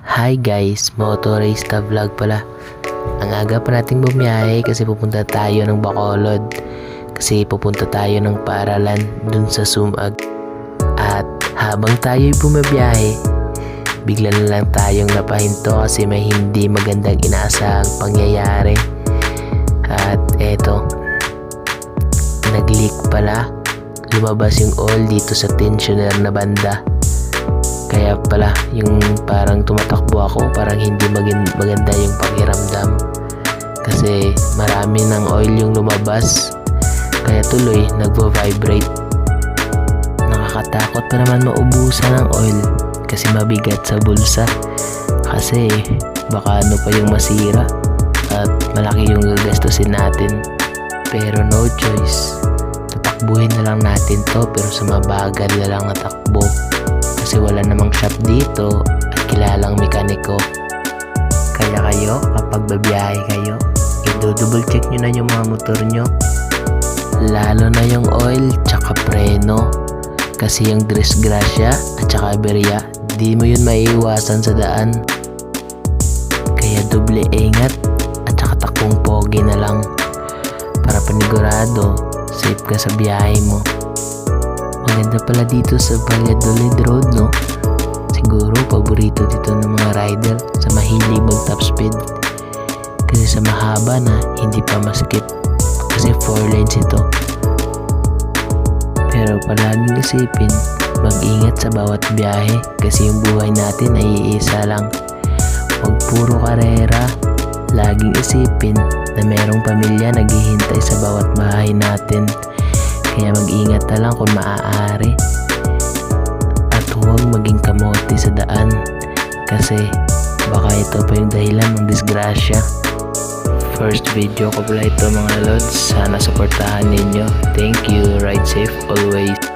Hi guys, motorista vlog pala. Ang aga pa nating bumiyahe kasi pupunta tayo ng Bacolod. Kasi pupunta tayo ng paaralan dun sa Sumag. At habang tayo'y bumabiyahe, bigla na lang tayong napahinto kasi may hindi magandang inaasahang pangyayari. At eto, nag-leak pala. Lumabas yung oil dito sa tensioner na banda. Kaya pala, yung parang tumatakbo ako, parang hindi magin- maganda yung pakiramdam. Kasi marami ng oil yung lumabas. Kaya tuloy, nagvo-vibrate. Nakakatakot pa naman maubusan ng oil kasi mabigat sa bulsa. Kasi baka ano pa yung masira at malaki yung gagastusin natin. Pero no choice. Tatakbuhin na lang natin to pero sa mabagal na lang na takbo kasi wala namang shop dito at kilalang mekaniko. Kaya kayo, kapag babiyahe kayo, i-double check nyo na yung mga motor nyo. Lalo na yung oil tsaka preno. Kasi yung disgrasya at tsaka aberya, di mo yun maiiwasan sa daan. Kaya doble ingat at tsaka takbong pogi na lang para panigurado safe ka sa biyahe mo. Maganda pala dito sa Valladolid Road, no? Siguro, paborito dito ng mga rider sa mahilig mag top speed. Kasi sa mahaba na, hindi pa maskip. Kasi 4 lanes ito. Pero palaging isipin, mag-ingat sa bawat biyahe kasi yung buhay natin ay iisa lang. Huwag puro karera. Laging isipin na merong pamilya naghihintay sa bawat bahay natin. Kaya mag-ingat na lang kung maaari. At huwag maging kamote sa daan. Kasi baka ito pa yung dahilan ng disgrasya. First video ko pala ito mga lods. Sana supportahan ninyo. Thank you. Ride safe always.